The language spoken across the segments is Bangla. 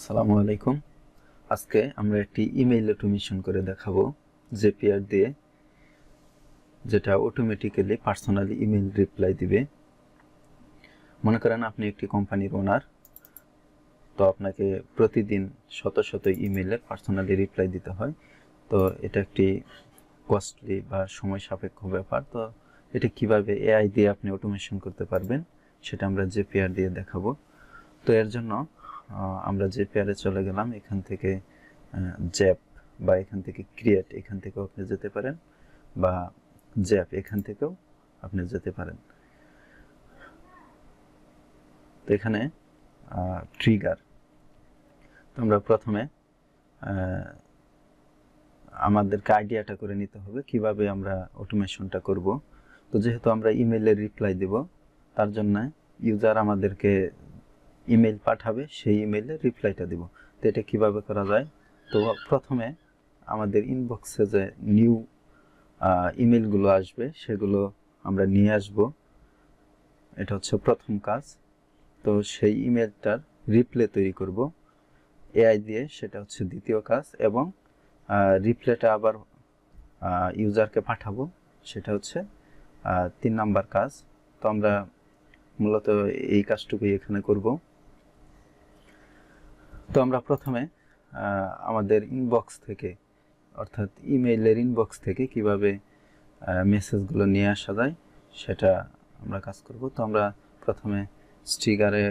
আসসালামু আলাইকুম। আজকে আমরা একটি ইমেইল অটোমেশন করে দেখাবো জেপিআর দিয়ে, যেটা অটোমেটিক্যালি পার্সোনালি ইমেইল রিপ্লাই দিবে। মনে করেন আপনি একটি কোম্পানির ওনার তো আপনাকে প্রতিদিন শত শত ইমেইলে পার্সোনালি রিপ্লাই দিতে হয়। তো এটা একটি কস্টলি বা সময় সাপেক্ষ ব্যাপার। তো এটা কীভাবে এআই দিয়ে আপনি অটোমেশন করতে পারবেন, সেটা আমরা জেপিআর দিয়ে দেখাবো। তো এর জন্য আমরা যে পেয়ারে চলে গেলাম, এখান থেকে জ্যাপ বা এখান থেকে ক্রিয়েট, এখান থেকেও আপনি যেতে পারেন বা জ্যাপ এখান থেকেও আপনি যেতে পারেন। তো এখানে ট্রিগার তো আমরা প্রথমে আমাদেরকে আইডিয়াটা করে নিতে হবে কীভাবে আমরা অটোমেশনটা করব। তো যেহেতু আমরা ইমেলের রিপ্লাই দেব, তার জন্য ইউজার আমাদেরকে ইমেল পাঠাবে, সেই ইমেলে রিপ্লাইটা দিব। তো এটা কীভাবে করা যায়? তো প্রথমে আমাদের ইনবক্সে যে নিউ ইমেলগুলো আসবে, সেগুলো আমরা নিয়ে আসব। এটা হচ্ছে প্রথম কাজ। তো সেই ইমেলটার রিপ্লে তৈরি করব। এআই দিয়ে সেটা হচ্ছে দ্বিতীয় কাজ এবং রিপ্লেটা আবার ইউজারকে পাঠাবো। সেটা হচ্ছে তিন নাম্বার কাজ। তো আমরা মূলত এই কাজটুকুই এখানে করব। তো আমরা প্রথমে আমাদের ইনবক্স থেকে, অর্থাৎ ইমেইলের ইনবক্স থেকে কীভাবে মেসেজগুলো নিয়ে আসা যায়, সেটা আমরা কাজ করব। তো আমরা প্রথমে স্টিকারে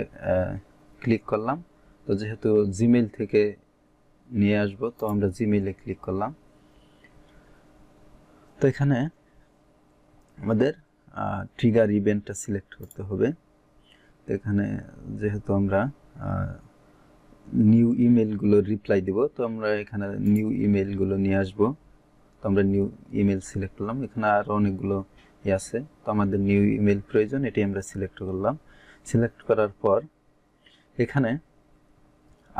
ক্লিক করলাম। তো যেহেতু জিমেইল থেকে নিয়ে আসব, তো আমরা জিমেইলে ক্লিক করলাম। তো এখানে আমাদের ট্রিগার ইভেন্টটা সিলেক্ট করতে হবে। তো এখানে যেহেতু আমরা নিউ ইমেলগুলো রিপ্লাই দিব। তো আমরা এখানে নিউ ইমেলগুলো নিয়ে আসব। তো আমরা নিউ ইমেল সিলেক্ট করলাম। এখানে আরও অনেকগুলো ই আছে। তো আমাদের নিউ ইমেল প্রয়োজন, এটি আমরা সিলেক্ট করলাম। সিলেক্ট করার পর এখানে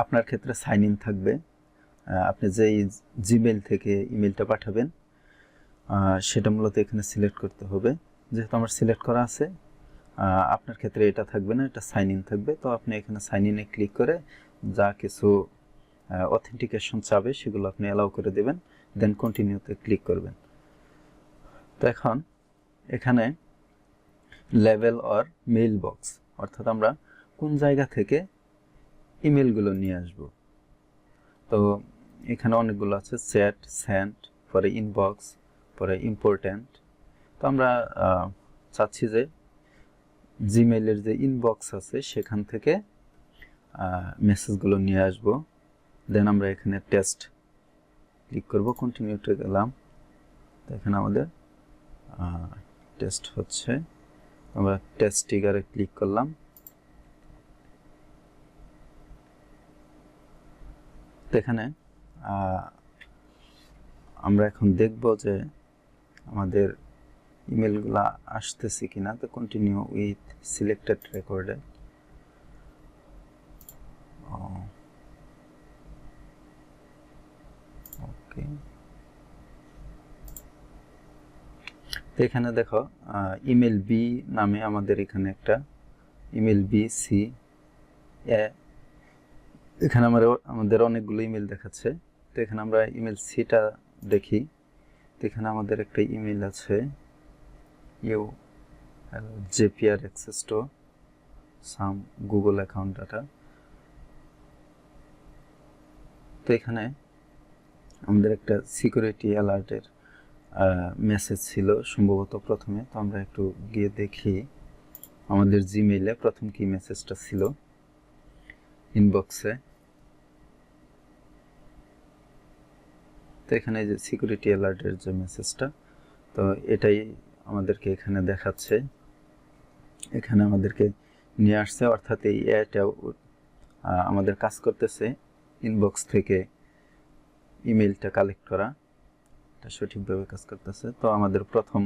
আপনার ক্ষেত্রে সাইন ইন থাকবে। আপনি যেই জিমেল থেকে ইমেলটা পাঠাবেন সেটা মূলত এখানে সিলেক্ট করতে হবে। যেহেতু আমার সিলেক্ট করা আছে আপনার ক্ষেত্রে এটা থাকবে না, এটা সাইন ইন থাকবে। তো আপনি এখানে সাইন ইনে ক্লিক করে যা কিছু অথেন্টিকেশন চাবে সেগুলো আপনি অ্যালাউ করে দেবেন দেন কন্টিনিউতে ক্লিক করবেন। তো এখন এখানে লেভেল অর মেইল বক্স অর্থাৎ আমরা কোন জায়গা থেকে ইমেলগুলো নিয়ে আসব। তো এখানে অনেকগুলো আছে চ্যাট স্যান্ড পরে ইনবক্স পরে ইম্পর্ট্যান্ট তো আমরা চাচ্ছি যে জিমেলের যে ইনবক্স আছে সেখান থেকে মেসেজগুলো নিয়ে আসব। দেন আমরা এখানে টেস্ট ক্লিক করব। কন্টিনিউতে গেলাম। তো এখানে আমাদের টেস্ট হচ্ছে। আমরা টেস্ট টিগারে ক্লিক করলাম। তো এখানে আমরা এখন দেখব যে আমাদের ইমেলগুলো আসতেছে কিনা। তো কন্টিনিউ উইথ সিলেক্টেড রেকর্ডে ওকে তো এখানে দেখো ইমেল বি নামে আমাদের এখানে একটা ইমেল বি সি এ এখানে আমার আমাদের অনেকগুলো ইমেল দেখাচ্ছে। তো এখানে আমরা ইমেল সিটা দেখি। তো এখানে আমাদের একটা ইমেল আছে you JPR access to some Google account data তো এখানে আমাদের একটা সিকিউরিটি অ্যালার্টের মেসেজ ছিল সম্ভবত প্রথমে। তো আমরা একটু গিয়ে দেখি আমাদের জিমেইলে প্রথম কি মেসেজটা ছিল। ইনবক্সে তো এখানে যে সিকিউরিটি অ্যালার্টের যে মেসেজটা তো এটাই আমাদেরকে এখানে দেখাচ্ছে। এখানে আমাদেরকে নিয়ে আসছে, অর্থাৎ এই এআইটা আমাদের কাজ করতেছে। ইনবক্স থেকে ইমেলটা কালেক্ট করা, এটা সঠিকভাবে কাজ করতেছে। তো আমাদের প্রথম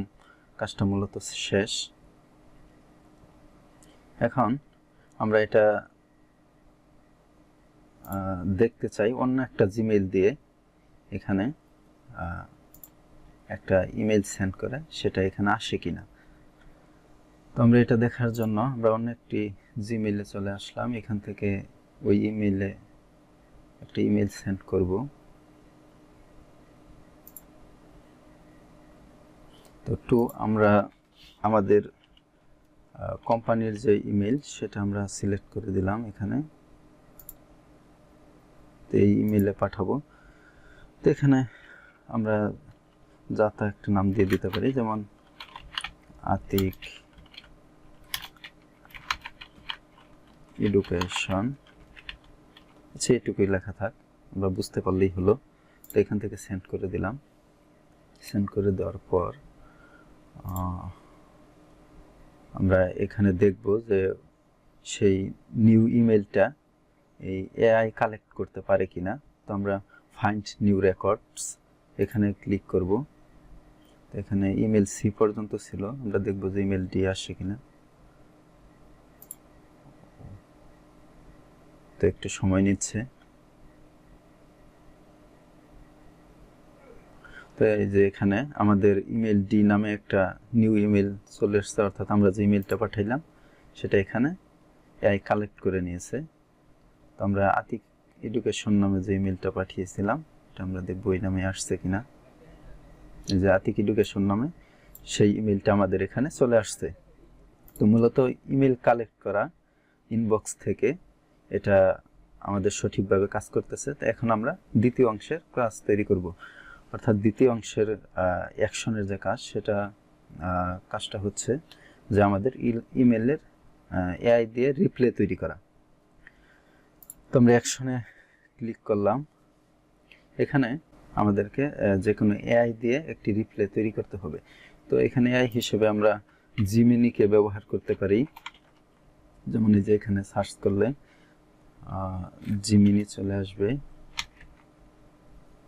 কাজটা মূলত শেষ। এখন আমরা এটা দেখতে চাই অন্য একটা জিমেইল দিয়ে এখানে একটা ইমেল সেন্ড করে, সেটা এখানে আসে কিনা। তো আমরা এটা দেখার জন্য আমরা অন্য একটি জিমেইলে চলে আসলাম। এখান থেকে ওই ইমেইলে একটা ইমেল সেন্ড করব। তো টু, আমরা আমাদের কোম্পানির যে ইমেল সেটা আমরা সিলেক্ট করে দিলাম এখানে। তো এই ইমেলে পাঠাবো। তো এখানে আমরা যা তা একটা নাম দিয়ে দিতে পারি, যেমন আতিক এডুকেশন। আচ্ছা এটুকুই লেখা থাক, আমরা বুঝতে পারলেই হলো। তো এখান থেকে সেন্ড করে দিলাম। সেন্ড করে দেওয়ার পর আমরা এখানে দেখব যে সেই নিউ ইমেলটা এই এআই কালেক্ট করতে পারে কিনা। তো আমরা ফাইন্ড নিউ রেকর্ডস এখানে ক্লিক করব। তো এখানে ইমেল সি পর্যন্ত ছিল। আমরা দেখব যে ইমেলটি আসছে কিনা। তো একটু সময় নিচ্ছে। তো এই যে এখানে আমাদের ইমেল ডি নামে একটা নিউ ইমেল চলে এসছে, অর্থাৎ আমরা যে ইমেলটা পাঠাইলাম, সেটা এখানে এআই কালেক্ট করে নিয়েছে। তো আমরা আতিক এডুকেশন নামে যে ইমেলটা পাঠিয়েছিলাম, এটা আমরা দেখব এই নামে আসছে কিনা। যে আতিক এডুকেশন নামে সেই ইমেলটা আমাদের এখানে চলে আসছে। তো মূলত ইমেল কালেক্ট করা ইনবক্স থেকে এটা আমাদের সঠিকভাবে কাজ করতেছে। তো এখন আমরা দ্বিতীয় অংশের ক্লাস তৈরি করব। অর্থাৎ দ্বিতীয় অংশের অ্যাকশনের যে কাজ, সেটা কাজটা হচ্ছে যে আমাদের ইমেলের এআই দিয়ে রিপ্লে তৈরি করা। তো আমরা অ্যাকশনে ক্লিক করলাম। এখানে আমাদেরকে যে কোনো এআই দিয়ে একটি রিপ্লে তৈরি করতে হবে। তো এখানে এআই হিসেবে আমরা জিমিনিকে ব্যবহার করতে পারি। যেমন এই যে এখানে সার্চ করলে জিমিনি চলে আসবে।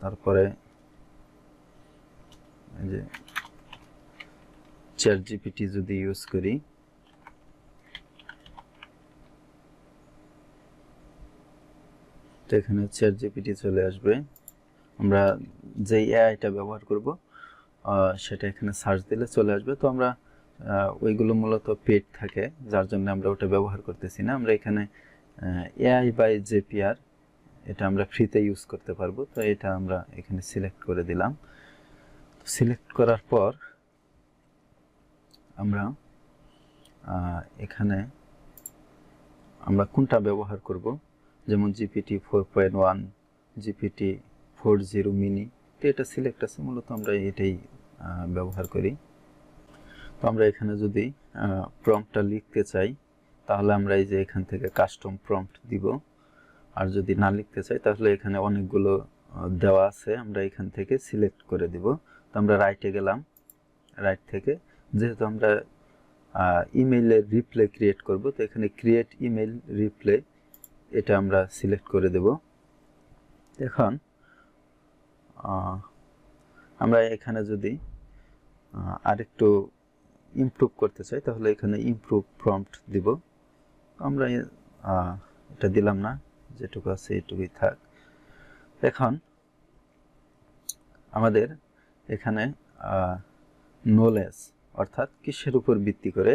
তারপরে যে চ্যাট জিপিটি যদি ইউজ করি। এখানে চ্যাট জিপিটি চলে আসবে। আমরা যে এআইটা ব্যবহার করব সেটা এখানে সার্চ দিলে চলে আসবে। তো আমরা ওইগুলো মূলত পেড থাকে, যার জন্য আমরা ওটা ব্যবহার করতেছি না। আমরা এখানে এআই বাই জেপিআর এটা আমরা ফ্রিতে ইউজ করতে পারব, তো এটা আমরা এখানে সিলেক্ট করে দিলাম। তো সিলেক্ট করার পর আমরা এখানে আমরা কোনটা ব্যবহার করব? যেমন GPT four point one GPT four zero mini তো এটা সিলেক্ট আছে, মূলত আমরা এটাই ব্যবহার করি। তো আমরা এখানে যদি প্রম্পটটা লিখতে চাই তাহলে আমরা এই যে এখান থেকে কাস্টম প্রম্পট দিব। আর যদি না লিখতে চাই, তাহলে এখানে অনেকগুলো দেওয়া আছে। আমরা এখান থেকে সিলেক্ট করে দিব। তো আমরা রাইটে গেলাম। রাইট থেকে যেহেতু আমরা ইমেইলের রিপ্লে ক্রিয়েট করব, তো এখানে ক্রিয়েট ইমেইল রিপ্লে এটা আমরা সিলেক্ট করে দেব। এখন আমরা এখানে যদি আরেকটু ইমপ্রুভ করতে চাই, তাহলে এখানে ইমপ্রুভ প্রম্পট দিব। আমরা এটা দিলাম না, যেটুকু আছে এটুকুই থাক। এখন আমাদের এখানে নলেজ অর্থাৎ কিসের উপর ভিত্তি করে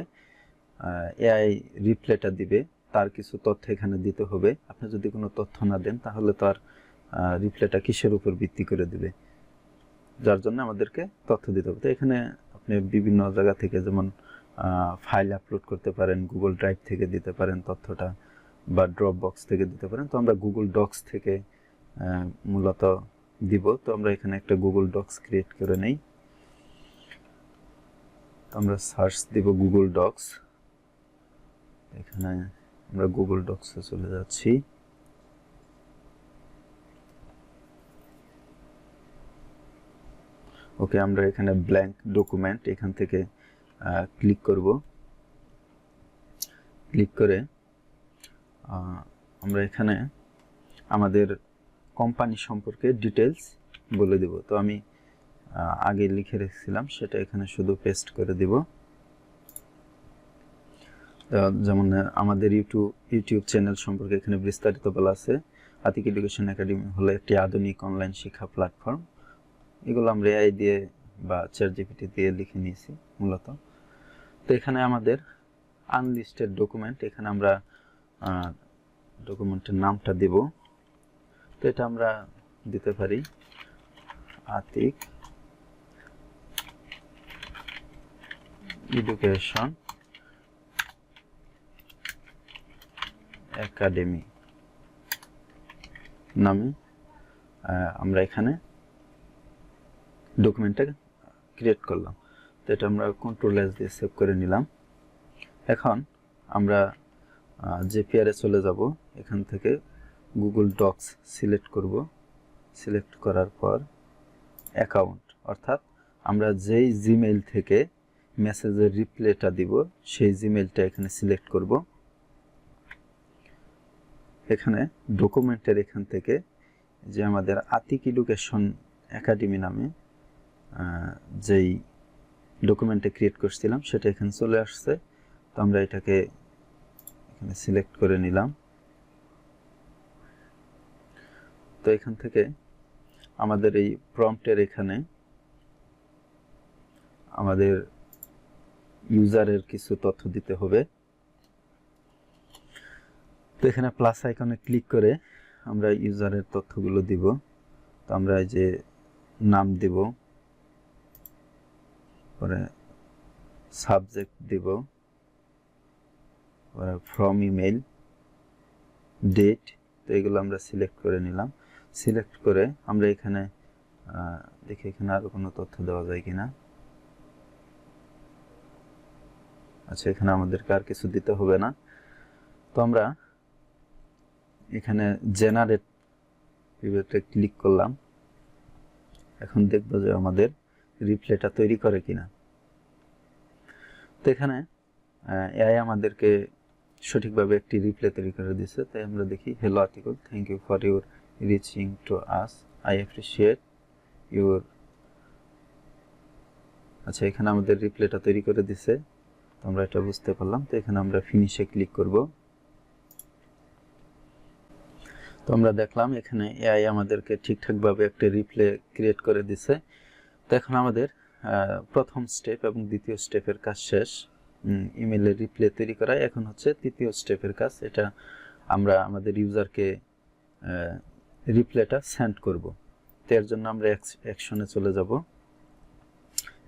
এআই রিপ্লেটা দিবে, তার কিছু তথ্য এখানে দিতে হবে। আপনি যদি কোনো তথ্য না দেন, তাহলে তো আর রিপ্লেটা কিসের উপর ভিত্তি করে দিবে? যার জন্য আমাদেরকে তথ্য দিতে হবে। তো এখানে আপনি বিভিন্ন জায়গা থেকে যেমন ফাইল আপলোড করতে পারেন গুগল ড্রাইভ থেকে দিতে পারেন তথ্যটা বা ড্রপ বক্স থেকে দিতে পারেন। তো আমরা গুগল ডক্স থেকে মূলত দিব। তো আমরা এখানে একটা গুগল ডক্স ক্রিয়েট করে নেই। তো আমরা সার্চ দিব গুগল ডক্স এখানে আমরা গুগল ডক্সে চলে যাচ্ছি। ওকে আমরা এখানে ব্ল্যাঙ্ক ডকুমেন্ট এখান থেকে ক্লিক করব। ক্লিক করে আমরা এখানে আমাদের কোম্পানি সম্পর্কে ডিটেলস বলে দেব। তো আমি আগে লিখে রেখেছিলাম, সেটা এখানে শুধু পেস্ট করে দিব। যেমন আমাদের ইউটিউব ইউটিউব চ্যানেল সম্পর্কে এখানে বিস্তারিত বলা আছে। আতিক এডুকেশন একাডেমি হলো একটি আধুনিক অনলাইন শিক্ষা প্ল্যাটফর্ম এগুলো আমরা এআই দিয়ে বা চ্যাট জিপিটি দিয়ে লিখে নিয়েছি, মূলত। তো এখানে আমাদের আনলিস্টেড ডকুমেন্ট এখানে আমরা ডকুমেন্টের নামটা দেব। তো এটা আমরা দিতে পারি। আতিক এডুকেশন একাডেমি নামে আমরা এখানে ডকুমেন্টটা ক্রিয়েট করলাম। তো এটা আমরা কন্ট্রোল এস দিয়ে সেভ করে নিলাম। এখন আমরা যে পেয়ারে চলে যাব। এখান থেকে গুগল ডক্স সিলেক্ট করব। সিলেক্ট করার পর অ্যাকাউন্ট অর্থাৎ আমরা যেই জিমেইল থেকে মেসেজের রিপ্লেটা দিব, সেই জিমেইলটা এখানে সিলেক্ট করব। এখানে ডকুমেন্টের এখান থেকে যে আমাদের আতিক এডুকেশন একাডেমি নামে যেই ডকুমেন্টে ক্রিয়েট করছিলাম, সেটা এখানে চলে আসছে। তো আমরা এটাকে এখানে সিলেক্ট করে নিলাম। তো এখান থেকে আমাদের এই প্রম্পটের এখানে আমাদের ইউজারের কিছু তথ্য দিতে হবে। তো এখানে প্লাস আইকনে ক্লিক করে আমরা ইউজারের তথ্যগুলো দিব। তো আমরা যে নাম দিব পরে সাবজেক্ট দিব। পরে ফ্রম ইমেল ডেট তো এগুলো আমরা সিলেক্ট করে নিলাম। সিলেক্ট করে আমরা এখানে দেখি এখানে আরও কোনো তথ্য দেওয়া যায় কিনা। আচ্ছা এখানে আমাদেরকে আর কিছু দিতে হবে না। তো আমরা এখানে জেনারেট পিভটে ক্লিক করলাম। এখন দেখব যে আমাদের রিপ্লেটা তৈরি করে কিনা। তো এখানে এআই আমাদেরকে সঠিকভাবে একটি রিপ্লে তৈরি করে দিচ্ছে তাই আমরা দেখি hello Atikul thank you for your reaching to us I appreciate your আচ্ছা এখানে আমাদের রিপ্লেটা তৈরি করে দিছে তো আমরা এটা বুঝতে পারলাম। তো এখানে আমরা ফিনিশে ক্লিক করব। তো আমরা দেখলাম, এখানে এআই আমাদেরকে ঠিকঠাকভাবে একটা রিপ্লে ক্রিয়েট করে দিছে তো এখন আমাদের প্রথম স্টেপ এবং দ্বিতীয় স্টেপের কাজ শেষ। ইমেলের রিপ্লে তৈরি করা এখন হচ্ছে তৃতীয় স্টেপের কাজ। এটা আমরা আমাদের ইউজারকে রিপ্লেটা সেন্ড করব। তো এর জন্য আমরা অ্যাকশনে চলে যাব।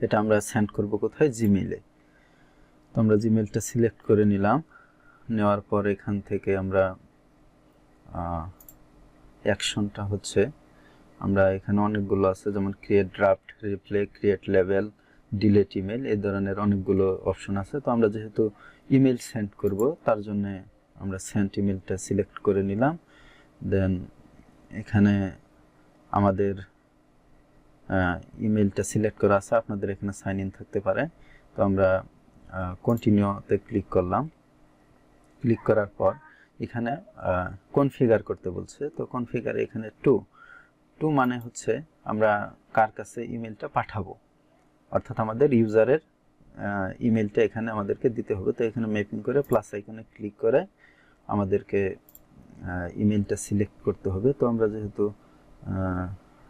এটা আমরা সেন্ড করব কোথায়? জিমেইলে তো আমরা জিমেলটা সিলেক্ট করে নিলাম। নেওয়ার পর এখান থেকে আমরা অ্যাকশনটা হচ্ছে আমরা এখানে অনেকগুলো আছে, যেমন ক্রিয়েট ড্রাফট রিপ্লে ক্রিয়েট লেভেল ডিলেট ইমেল এই ধরনের অনেকগুলো অপশন আছে। তো আমরা যেহেতু ইমেল সেন্ড করব, তার জন্য আমরা সেন্ড ইমেলটা সিলেক্ট করে নিলাম। দেন এখানে আমাদের ইমেলটা সিলেক্ট করা আছে, আপনাদের এখানে সাইন ইন থাকতে পারে। তো আমরা কন্টিনিউতে ক্লিক করলাম। ক্লিক করার পর এখানে কনফিগার করতে বলছে। তো কনফিগার এখানে টু টু মানে হচ্ছে আমরা কার কাছে ইমেলটা পাঠাবো? অর্থাৎ আমাদের ইউজারের ইমেলটা এখানে আমাদেরকে দিতে হবে। তো এখানে ম্যাপিং করে প্লাস আইকনে ক্লিক করে আমাদেরকে ইমেলটা সিলেক্ট করতে হবে। তো আমরা যেহেতু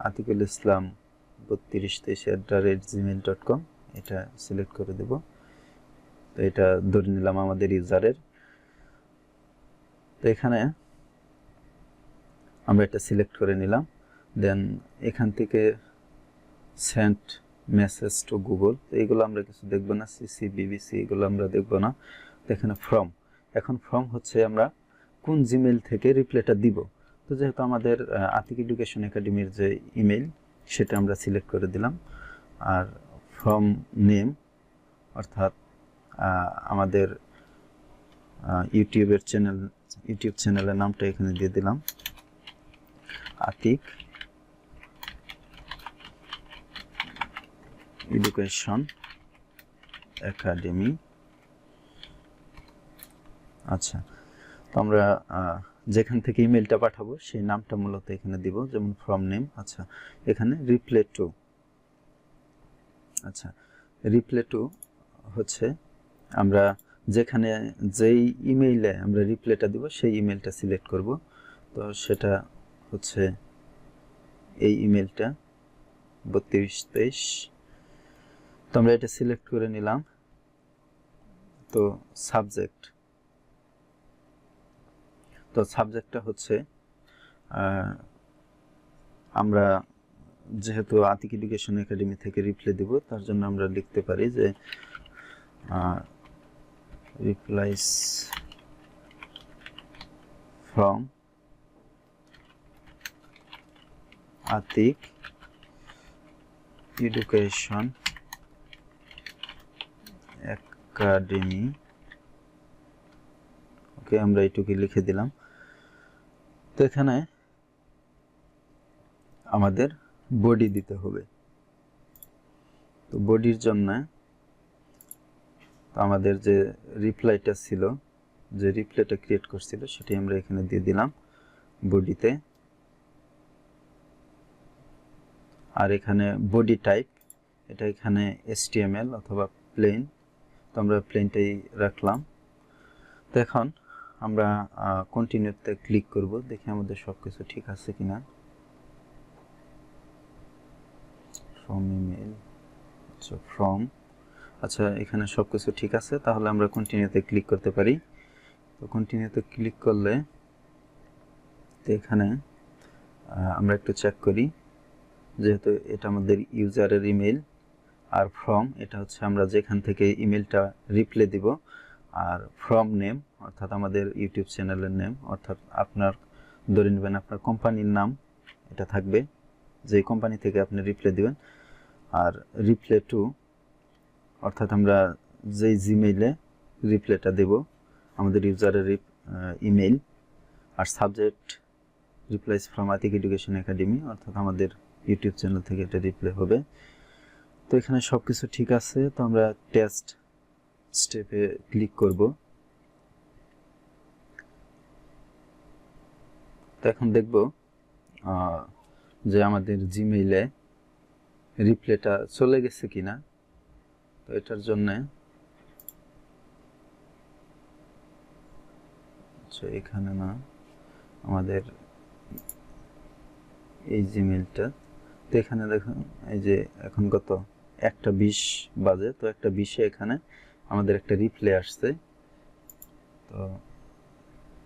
আতিকুল ইসলাম বত্রিশ তেইশ at the rate gmail dot com এটা সিলেক্ট করে দেব। তো এটা ধরে নিলাম আমাদের ইউজারের। তো এখানে আমরা এটা সিলেক্ট করে নিলাম। দেন এখান থেকে সেন্ট মেসেজ টু গুগল এইগুলো আমরা কিছু দেখব না সিসি বিবিসি এগুলো আমরা দেখব না। এখানে ফর্ম এখন ফর্ম হচ্ছে আমরা কোন জিমেল থেকে রিপ্লাইটা দিব। তো যেহেতু আমাদের আতিক এডুকেশন একাডেমির যে ইমেল সেটা আমরা সিলেক্ট করে দিলাম। আর ফ্রম নেম অর্থাৎ আমাদের ইউটিউবের চ্যানেল ইউটিউব চ্যানেলের নামটা এখানে দিয়ে দিলাম। আতিক এডুকেশন একাডেমি আচ্ছা তো আমরা যেখান থেকে ইমেলটা পাঠাবো, সেই নামটা মূলত এখানে দিব, যেমন ফ্রম নেম আচ্ছা এখানে রিপ্লে টু আচ্ছা রিপ্লে টু হচ্ছে, আমরা যেখানে, যেই ইমেইলে আমরা রিপ্লেটা দিব, সেই ইমেলটা সিলেক্ট করব, তো সেটা হচ্ছে, এই ইমেলটা বত্রিশ তেইশ তো আমরা এটা সিলেক্ট করে নিলাম। তো সাবজেক্ট তো সাবজেক্টটা হচ্ছে আমরা যেহেতু আতিক এডুকেশন একাডেমি থেকে রিপ্লাই দিব, তার জন্য আমরা লিখতে পারি যে replies from Atik education academy. Okay, আমরা এইটুকু লিখে দিলাম। তো এখানে আমাদের বডি দিতে হবে। তো বডির জন্য আমাদের যে রিপ্লাইটা ছিল, যে রিপ্লাইটা ক্রিয়েট করছিল সেটি আমরা এখানে দিয়ে দিলাম বডিতে আর এখানে বডি টাইপ এটা এখানে এসটিএমএল অথবা প্লেন তো আমরা প্লেনটাই রাখলাম। তো এখন আমরা কন্টিনিউতে ক্লিক করব, দেখি আমাদের সব কিছু ঠিক আছে কিনা। ফ্রম ইমেল আচ্ছা ফ্রম আচ্ছা এখানে সব কিছু ঠিক আছে, তাহলে আমরা কন্টিনিউতে ক্লিক করতে পারি। তো কন্টিনিউতে ক্লিক করলে, তো এখানে আমরা একটু চেক করি, যেহেতু এটা আমাদের ইউজারের ইমেল আর ফ্রম এটা হচ্ছে আমরা যেখান থেকে ইমেলটা রিপ্লে দিব, আর ফ্রম নেম অর্থাৎ আমাদের ইউটিউব চ্যানেলের নেম অর্থাৎ আপনার, ধরে নেবেন আপনার কোম্পানির নাম, এটা থাকবে, যে কোম্পানি থেকে আপনি রিপ্লে দিবেন, আর রিপ্লে টু অর্থাৎ আমরা যেই জিমেইলে রিপ্লেটা দেব, আমাদের ইউজারের email R subject replies from Atik education academy অর্থাৎ আমাদের ইউটিউব চ্যানেল থেকে এটা রিপ্লে হবে। তো এখানে সব কিছু ঠিক আছে, তো আমরা টেস্ট স্টেপে ক্লিক করব। তো এখন দেখব যে আমাদের জিমেইলে রিপ্লেটা চলে গেছে কিনা। তো এটার জন্য আচ্ছা এখানে না, আমাদের এই জিমেলটা তো এখানে দেখুন, এই যে এখন কত? একটা বিশ বাজে, তো একটা বিশে এখানে আমাদের একটা রিপ্লে আসছে। তো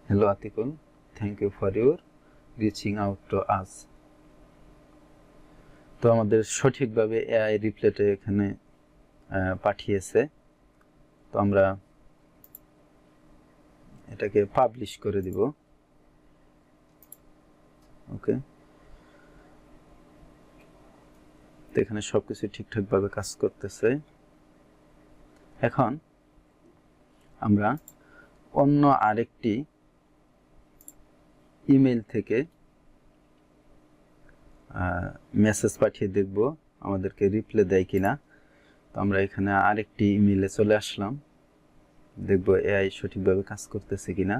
hello Atikul thank you for your reaching out to us তো আমাদের সঠিকভাবে এআই রিপ্লেটে এখানে পাঠিয়েছে। তো আমরা এটাকে পাবলিশ করে দিব। ওকে তো এখানে সবকিছু ঠিকঠাকভাবে কাজ করতেছে। এখন আমরা অন্য আরেকটি ইমেল থেকে মেসেজ পাঠিয়ে দেখব আমাদেরকে রিপ্লে দেয় কিনা। তো আমরা এখানে আরেকটি ইমেলে চলে আসলাম। দেখব এআই সঠিকভাবে কাজ করতেছে কিনা।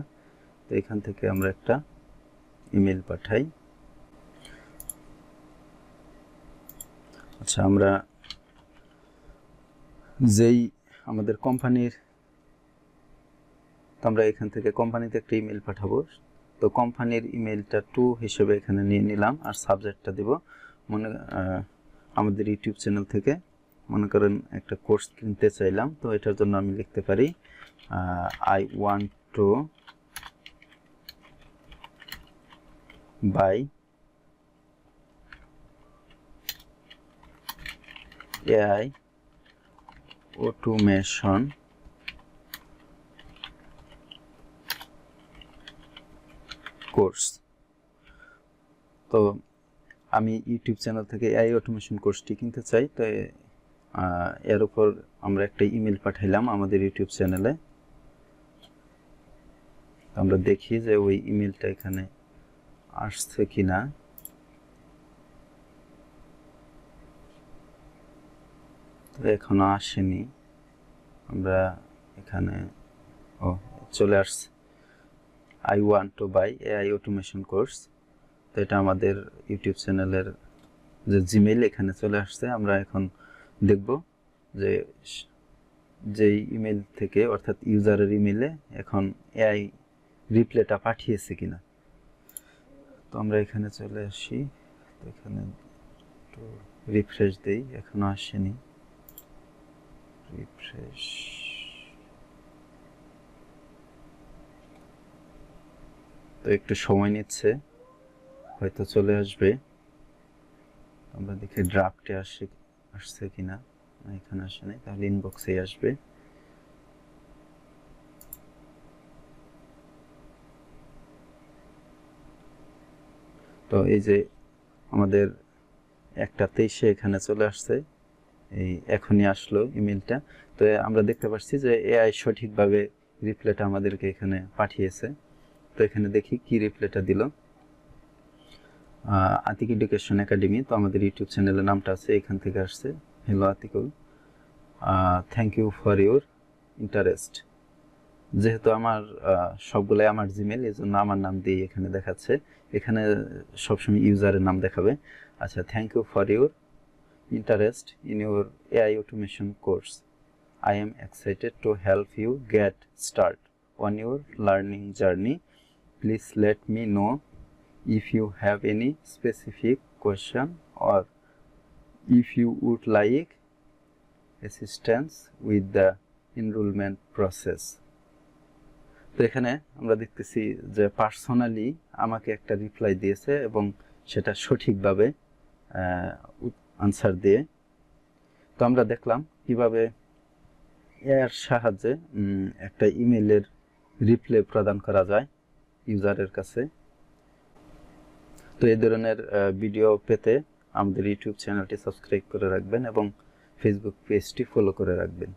তো এখান থেকে আমরা একটা ইমেল পাঠাই। আচ্ছা আমরা যেই আমাদের কোম্পানির আমরা এখান থেকে কোম্পানিতে একটা ইমেল পাঠাবো। তো কোম্পানির ইমেলটা টু হিসেবে এখানে নিয়ে নিলাম আর সাবজেক্টটা দেব। মনে আমাদের ইউটিউব চ্যানেল থেকে। মনে করেন একটা কোর্স কিনতে চাইলাম, তো এটার জন্য আমি লিখতে পারি I want to buy AI automation. Course. তো আমি ইউটিউব চ্যানেল থেকে এআই অটোমেশন কোর্সটি কিনতে চাই, তো এর উপর আমরা একটা ইমেল পাঠাইলাম আমাদের ইউটিউব চ্যানেলে। আমরা দেখি যে ওই ইমেলটা এখানে আসছে কিনা। এখনও আসেনি। আমরা এখানে, ও, চলে আসছে। I want to buy AI automation course তো এটা আমাদের ইউটিউব চ্যানেলের যে জিমেইল এখানে চলে আসছে। আমরা এখন দেখব যে যেই ইমেল থেকে, অর্থাৎ ইউজারের ইমেলে এখন এআই রিপ্লেটা পাঠিয়েছে কিনা। তো আমরা এখানে চলে আসি। তো এখানে একটু রিফ্রেশ দিই। এখনও আসেনি। রিফ্রেশ তো একটু সময় নিচ্ছে, হয়তো চলে আসবে। আমরা দেখি ড্রাফটে আসে, আসছে কিনা এখানে আসে নাই, তাহলে ইনবক্সে আসবে। তো এই যে আমাদের একটা তেইশে এখানে চলে আসছে। এই এখনই আসলো ইমেলটা তো আমরা দেখতে পাচ্ছি যে এআই সঠিকভাবে রিপ্লাইটা আমাদেরকে এখানে পাঠিয়েছে। তো এখানে দেখি কি রিপ্লাইটা দিল। আতিক এডুকেশন একাডেমি তো আমাদের ইউটিউব চ্যানেলের নামটা আছে, এখান থেকে আসছে। Hello Atikul. Thank you for your interest যেহেতু আমার সবগুলাই আমার জিমেল এই জন্য আমার নাম দিয়ে এখানে দেখাচ্ছে। এখানে সবসময় ইউজারের নাম দেখাবে। আচ্ছা thank you for your interest in your AI automation course. I am excited to help you get start on your learning journey. Please let me know if you have any specific question or if you would like assistance with the enrollment process. তো এখানে আমরা দেখতেছি যে পার্সোনালি আমাকে একটা রিপ্লাই দিয়েছে এবং সেটা সঠিকভাবে আনসার দিয়ে। তো আমরা দেখলাম কীভাবে এর সাহায্যে একটা ইমেলের রিপ্লে প্রদান করা যায় ইউজারের কাছে। তো এই ধরনের ভিডিও পেতে আমাদের ইউটিউব চ্যানেলটি সাবস্ক্রাইব করে রাখবেন এবং ফেসবুক পেজটি ফলো করে রাখবেন।